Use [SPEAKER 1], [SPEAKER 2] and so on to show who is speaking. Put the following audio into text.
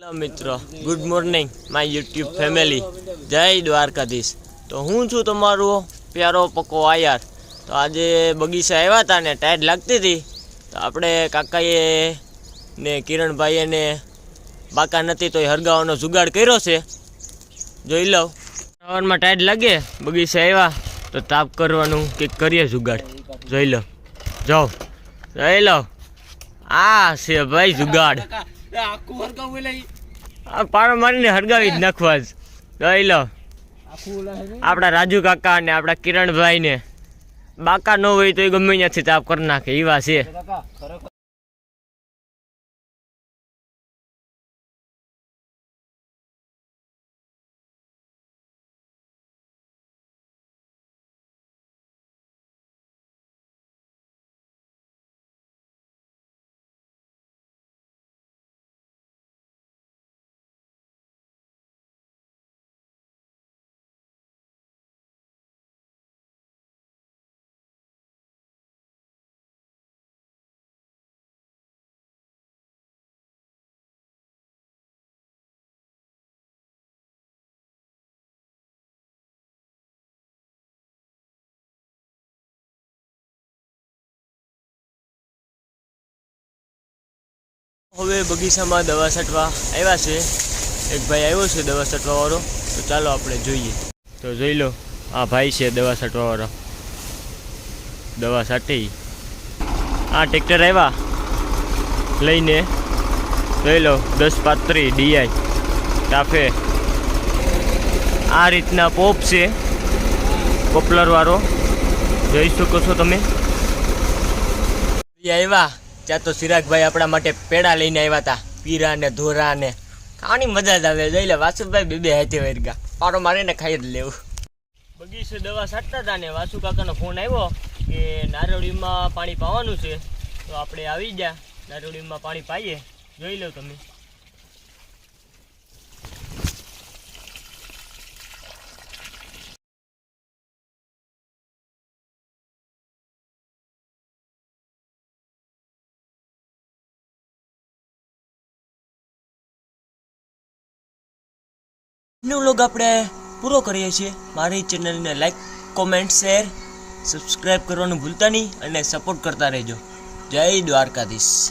[SPEAKER 1] Hello મિત્રો good morning my YouTube family જય દ્વારકાધીશ. તો હું છું તમારો પ્યારો પકો આયાર. તો આજે બગીચા આવ્યા હતા ને ટાયર લાગતી હતી. તો આપણે કાકાએ ને કિરણભાઈએ ને બાકા નથી તો એ હરગાવાનો જુગાડ કર્યો છે. જોઈ લઉં. સવારમાં ટાયર લાગે, બગીચા આવ્યા તો તાપ કરવાનું કંઈક કરીએ જુગાડ. જોઈ લો જાઓ. જોઈ લો આ છે ભાઈ જુગાડ.
[SPEAKER 2] આખું હરગાવું લઈ
[SPEAKER 1] આ પારો મારીને હરગાવી જ નાખવા જ જોઈ લો. આપણા રાજુ કાકા ને આપણા કિરણભાઈ ને. બાકા ન હોય તો એ ગમે ત્યાંથી તાપ કરી નાખે એવા છે. હવે બગીચામાં દવા છાંટવા આવ્યા છે. એક ભાઈ આવ્યો છે દવા છાંટવા વાળો તો ચાલો આપણે જોઈએ. તો જોઈ લો, આ ભાઈ છે દવા છાંટવા વાળો દવા છાંટી. આ ટ્રેક્ટર આવ્યા. લઈને જોઈ લો, દસ પાત્રી ડીઆઈ. કાફે. આ રીતના પોપ છે પોપલર વાળો જોઈ શકો છો તમે. આવ્યા. ત્યાં તો સિરાજભાઈ આપણા માટે પેડા લઈને આવ્યા હતા. પીરા ને ધોરા ને ખાવાની મજા જ આવે. જોઈ લે, વાસુભાઈ બે બે હાથે વર્ગા. પારો મારીને ખાઈ જ લેવું. બગીચે દવા છાંટતા હતા ને વાસુ કાકાનો ફોન આવ્યો કે નારોડીમાં પાણી પાવાનું છે. તો આપણે આવી ગયા. નારોડીમાં પાણી પાઈએ. જોઈ લો તમે. નો લોગ આપણે પૂરો કરીએ છીએ. મારી ચેનલને લાઈક કોમેન્ટ શેર સબસ્ક્રાઈબ કરવાનું ભૂલતા નહીં અને સપોર્ટ કરતા રહેજો. જય દ્વારકાધીશ.